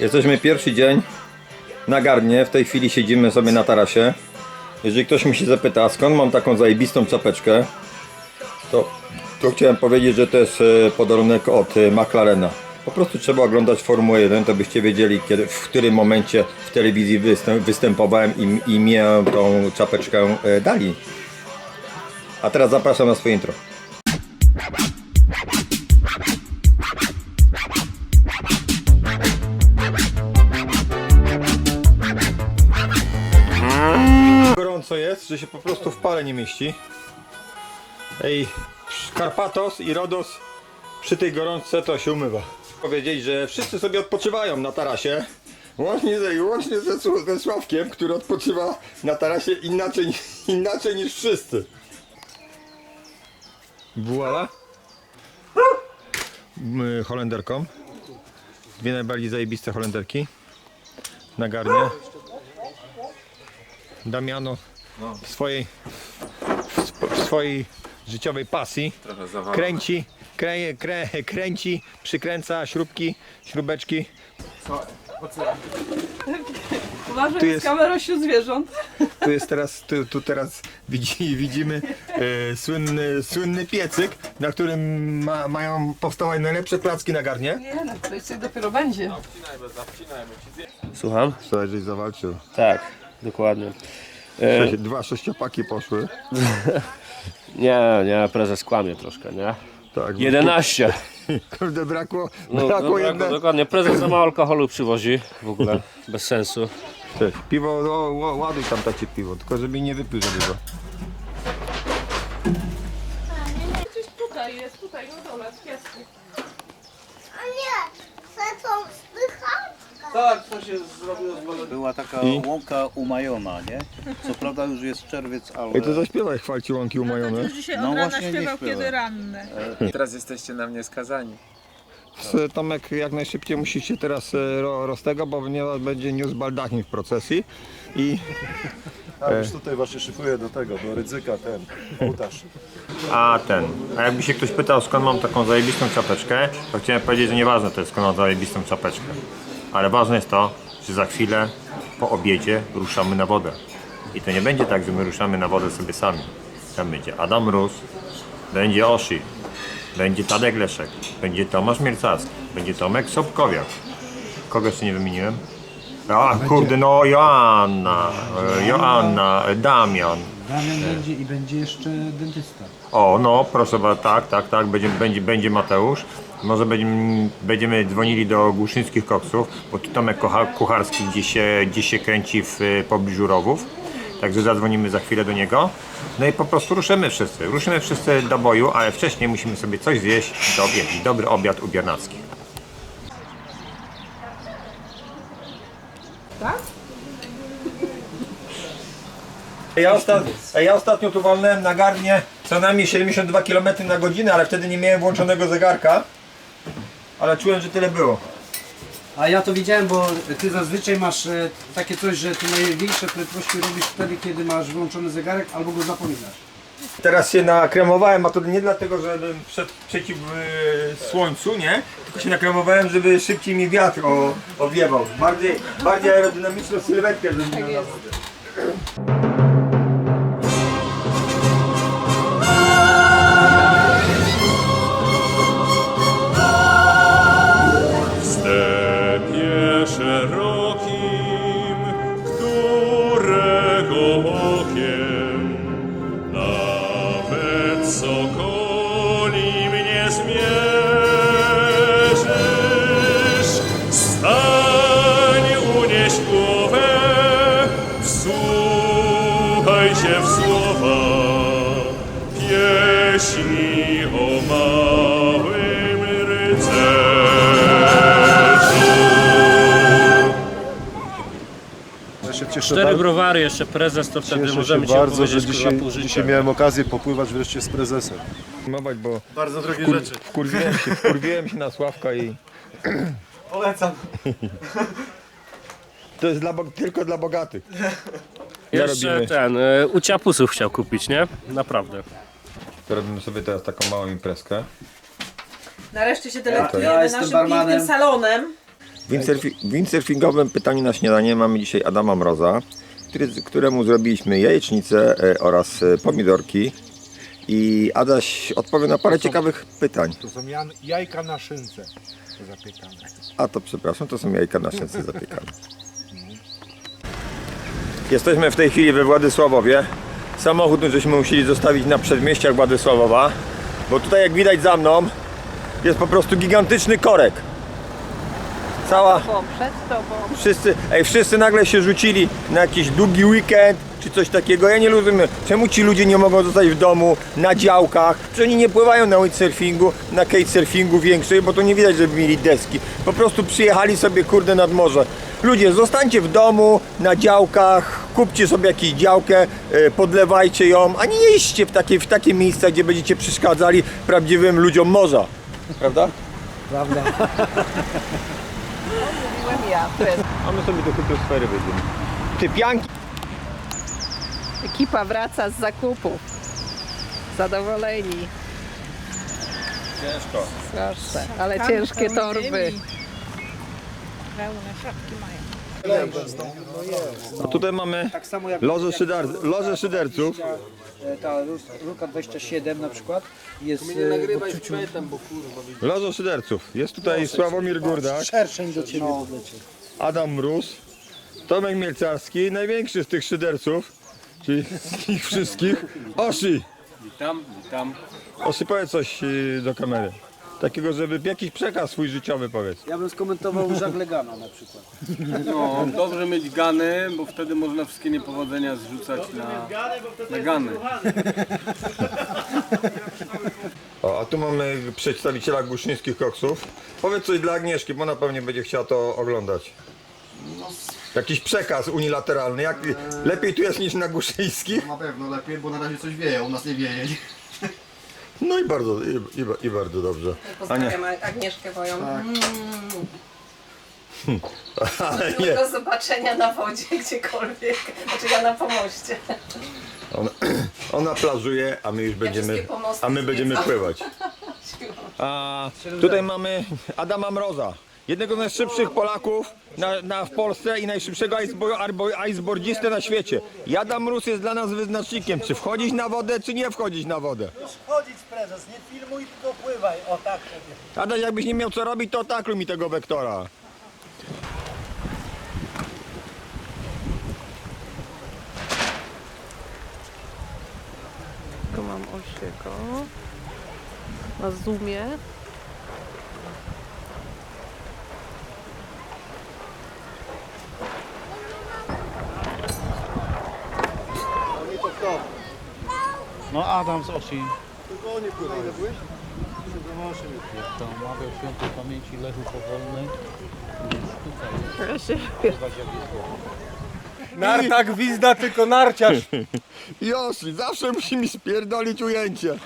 Jesteśmy pierwszy dzień na Garnie. W tej chwili siedzimy sobie na tarasie. Jeżeli ktoś mi się zapyta, skąd mam taką zajebistą czapeczkę, to, to chciałem powiedzieć, że to jest e, podarunek od e, McLarena. Po prostu trzeba oglądać Formułę 1, to byście wiedzieli, kiedy, w którym momencie w telewizji występ, występowałem i, i mnie tą czapeczkę e, dali. A teraz zapraszam na swoje intro. Że się po prostu w pale nie mieści. Ej, Karpatos i Rodos przy tej gorączce to się umywa. Powiedzieć, że wszyscy sobie odpoczywają na tarasie. Łącznie ze, łącznie ze, ze Sławkiem, który odpoczywa na tarasie inaczej, inaczej niż wszyscy. Voila. Holenderką. Dwie najbardziej zajebiste Holenderki. Na garnie. Damiano w swojej, w swojej życiowej pasji kręci, krę, krę, kręci, przykręca śrubki, śrubeczki. Uważaj, Tu jest jest- kamera wśród zwierząt. Tu jest teraz, tu, tu teraz widzi, widzimy e, słynny, słynny piecyk, na którym ma, mają powstawać najlepsze placki na garnie. Nie, no to jeszcze dopiero będzie. Słucham? Słuchaj, żeś zawalczył. Tak, dokładnie. E, Dwa sześciopaki poszły. nie, nie, prezes kłamie troszkę, nie? Tak, 11. Kurde, brakło, No, brakło no, jedne. Dokładnie, prezes za mało alkoholu przywozi w ogóle, bez sensu. Cześć. Piwo, o, o, ładuj tam tacie piwo, tylko żeby nie wypił za dużo. Gdzieś tutaj jest, tutaj na dole, w piasku. A nie, chcę tą spychać. Była taka I? łąka umajona, nie? Co prawda już jest czerwiec, ale... Ej, to zaśpiewaj chwalci łąki umajone. Dzisiaj No właśnie nie śpiewa. ranne. Teraz jesteście na mnie skazani. S- Tomek, jak najszybciej musicie teraz e, ro, roztego, bo ponieważ będzie news baldachin w procesji i A już tutaj właśnie szykuję do tego, do ryzyka ten ołtarz. A ten. A jakby się ktoś pytał skąd mam taką zajebistą czapeczkę, to chciałem powiedzieć, że nieważne to jest skąd mam zajebistą czapeczkę. Ale ważne jest to, że za chwilę po obiedzie ruszamy na wodę. I to nie będzie tak, że my ruszamy na wodę sobie sami. Tam będzie Adam Rus, będzie Oshi, będzie Tadek Leszek, będzie Tomasz Miercawski, będzie Tomek Sobkowiak. Kogo jeszcze nie wymieniłem? A kurde, no Joanna, e, Joanna, e, Damian, Damian będzie i będzie jeszcze dentysta. O, no proszę bardzo, tak, tak, tak, będzie, będzie, będzie Mateusz. Może będziemy, będziemy dzwonili do Głuszyńskich Koksów, bo tu Tomek Kocha- Kucharski gdzieś się, gdzieś się kręci w y, pobliżu Rowów. Także zadzwonimy za chwilę do niego. No i po prostu ruszymy wszyscy. Ruszymy wszyscy do boju, ale wcześniej musimy sobie coś zjeść do obiadu. Dobry obiad u Ja, osta- ja ostatnio tu walnąłem na garnie co najmniej 72 km na godzinę, ale wtedy nie miałem włączonego zegarka. Ale czułem, że tyle było. A ja to widziałem, bo ty zazwyczaj masz e, takie coś, że ty największe prędkości robisz wtedy, kiedy masz włączony zegarek albo go zapominasz. Teraz się nakremowałem, a to nie dlatego, że bym przed, przeciw e, słońcu, nie? Tylko się nakremowałem, żeby szybciej mi wiatr o, owiewał. Bardziej, bardziej aerodynamiczną sylwetkę żebym miał na wodę. Się w słowa pieśni o małym rycerzu. Ja się cieszę, Cztery bardzo, browary jeszcze prezes, to wtedy cieszę możemy się ci bardzo, że opowiedzieć kurwa dzisiaj, pół życia. dzisiaj miałem okazję popływać wreszcie z prezesem. Filmować, bo Bardzo drogie kur, rzeczy. wkurwiłem, się, wkurwiłem się na Sławka i... Polecam. To jest dla, bo- tylko dla bogatych. Ja Jeszcze robimy. ten, y, u ciapusów chciał kupić, nie? Naprawdę. To robimy sobie teraz taką małą imprezkę. Nareszcie się Ja delektujemy jestem naszym barmanem. pięknym salonem. W windsurfi- w windsurfingowym pytaniu na śniadanie mamy dzisiaj Adama Mroza, który, któremu zrobiliśmy jajecznicę e, oraz e, pomidorki. I Adaś odpowie na parę ciekawych pytań. To są jan- jajka na szynce zapiekane. A to przepraszam, to są jajka na szynce zapiekane. Jesteśmy w tej chwili we Władysławowie. Samochód żeśmy musieli zostawić na przedmieściach Władysławowa, bo tutaj jak widać za mną jest po prostu gigantyczny korek. Cała, Przed tobą. wszyscy, ej, wszyscy nagle się rzucili na jakiś długi weekend czy coś takiego. Ja nie rozumiem, czemu ci ludzie nie mogą zostać w domu, na działkach, że oni nie pływają na windsurfingu, na kitesurfingu większej, bo to nie widać, żeby mieli deski. Po prostu przyjechali sobie kurde nad morze. Ludzie, zostańcie w domu, na działkach, kupcie sobie jakąś działkę, e, podlewajcie ją, a nie jeźdźcie w takie, w takie miejsca, gdzie będziecie przeszkadzali prawdziwym ludziom morza. Prawda? Byłem ja. To jest. A my sobie do hydrosfery wyjdziemy. Ty pianki Ekipa wraca z zakupów. Zadowoleni. Ciężko. Proszę, ale ciężkie torby. A tutaj mamy Tak samo jak lożę, szyder, lożę szyderców. e, ta Ruka 27 na przykład jest e, w odczuciu Lożę szyderców. Jest tutaj Sławomir Gurdak, szerszeń do ciebie podlecie. Adam Mróz, Tomek Mielcarski, największy z tych szyderców, czyli z nich wszystkich, Osi. Witam, witam. Osi, powiedz coś y, do kamery. Takiego, żeby jakiś przekaz swój życiowy powiedz. Ja bym skomentował żaglegana na przykład. No, dobrze mieć gany, bo wtedy można wszystkie niepowodzenia zrzucać na, na gany. O, a tu mamy przedstawiciela Guszyńskich Koksów. Powiedz coś dla Agnieszki, bo ona pewnie będzie chciała to oglądać. Jakiś przekaz unilateralny. Jak, lepiej tu jest niż na Guszyńskich? Na pewno lepiej, bo na razie coś wieje, u nas nie wieje. No i bardzo, i, i, i bardzo dobrze. Pozdrawiam Agnieszkę moją. ale nie, Do zobaczenia na wodzie gdziekolwiek. Znaczy ja na pomoście. ona, ona plażuje, a my już będziemy, wszystkie pomosty a my będziemy zwiedzam. pływać. A tutaj mamy Adama Mroza. Jednego z najszybszych Polaków na, na, w Polsce i najszybszego iceboardzistę na świecie. I Adam Mróz jest dla nas wyznacznikiem, czy wchodzić na wodę, czy nie wchodzić na wodę. Chodzić prezes, nie filmuj, tylko pływaj. O tak. Adaś, jakbyś nie miał co robić, to takluj mi tego wektora. Tu mam Osiego. Na zoomie. No Adam z Osi. Tylko oni pływają. To mawiał świętej pamięci Lechu Powolnej. Ja się Narta gwizda, tylko narciarz. Josi, zawsze musi mi spierdolić ujęcie.